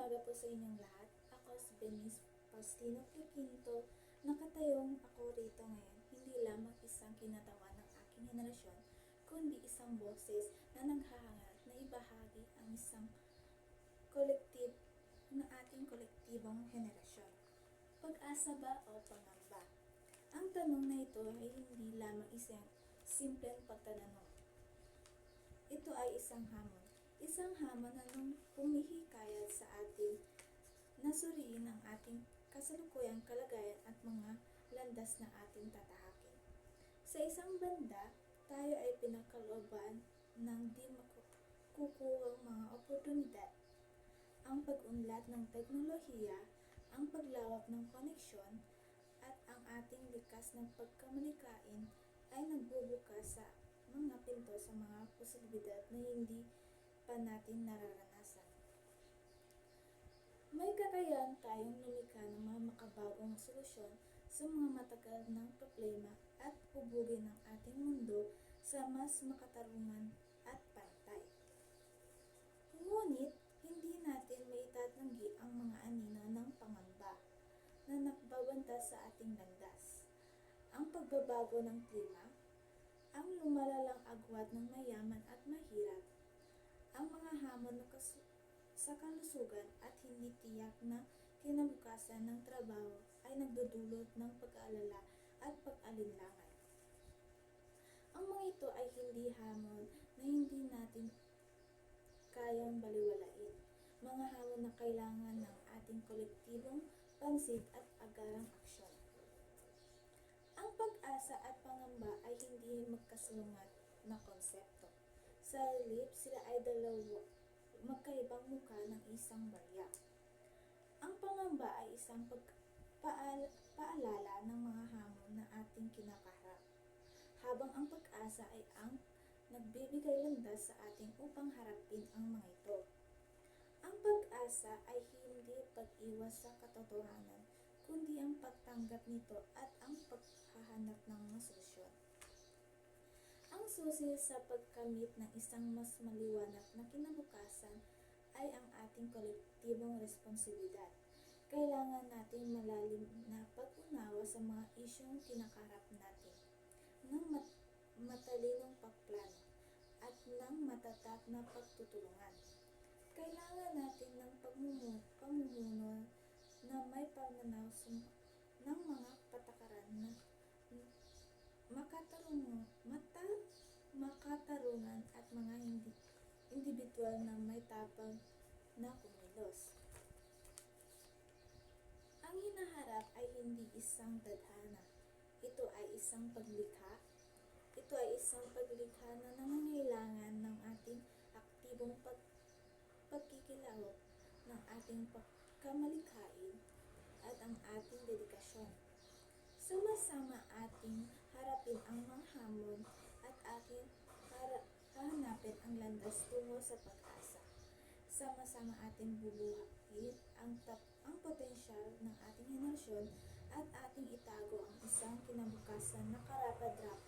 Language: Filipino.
umaga po sa inyong lahat. Ako si Benice Faustino Quinto. Nakatayong ako rito ngayon, hindi lamang isang kinatawan ng aking henerasyon, kundi isang boses na naghahangad na ibahagi ang isang kolektiv na ating kolektibong henerasyon. Pag-asa ba o pangamba? Ang tanong na ito ay hindi lamang isang simpleng pagtanong. Ito ay isang hamon. Isang hamon na nung pumihikayat sa ating nasuriin ang ating kasalukuyang kalagayan at mga landas na ating tatahakin. Sa isang banda, tayo ay pinakalooban ng di makukuhang mga oportunidad. Ang pag-unlad ng teknolohiya, ang paglawak ng koneksyon, at ang ating likas ng pagkamalikain ay nagbubukas sa mga pinto sa mga posibilidad na hindi pa natin nararanasan. May kakayahan tayong lumikha ng mga makabagong solusyon sa mga matagal ng problema at hubugin ng ating mundo sa mas makatarungan at pantay. Ngunit, hindi natin maitatanggi ang mga anino ng pangamba na nagbabanta sa ating landas. Ang pagbabago ng klima, ang lumalalang agwat ng mayaman at mahirap, ang mga hamon sa kalusugan at hindi tiyak na kinabukasan ng trabaho ay nagdudulot ng pag-aalala at pag-alinlangan. Ang mga ito ay hindi hamon na hindi natin kayang baliwalain. Mga hamon na kailangan ng ating kolektibong pansin at agarang aksyon. Ang pag-asa at pangamba ay hindi magkasalungat na konsepto. Sa halip, sila ay dalawa magkaibang mukha ng isang barya. Ang pangamba ay isang pagpaal, paalala ng mga hamon na ating kinakaharap. Habang ang pag-asa ay ang nagbibigay landas sa ating upang harapin ang mga ito. Ang pag-asa ay hindi pag-iwas sa katotohanan, kundi ang pagtanggap nito at ang paghahanap ng solusyon. Ang susi sa pagkamit ng isang mas maliwanag na kinabukasan ay ang ating kolektibong responsibilidad. Kailangan natin malalim na pag-unawa sa mga isyong kinakarap natin ng mat- matalinong pagplano at ng matatag na pagtutulungan. Kailangan natin ng pagmumu- pamumuno na may m- ng mga patakaran na makatarungan, mata, makatarungan at mga hindi, individual na may tapang na kumilos. Ang hinaharap ay hindi isang tadhana. Ito ay isang paglikha. Ito ay isang paglikha na nangangailangan ng ating aktibong pag pagkikilawak ng ating pagkamalikhain at ang ating dedikasyon. Sama-sama ating harapin ang mga hamon at ating hara- hahanapin ang landas tungo sa pag-asa. Sama-sama ating bubuhayin ang, tap- ang potensyal ng ating henerasyon at ating itago ang isang kinabukasan na karapat-dapat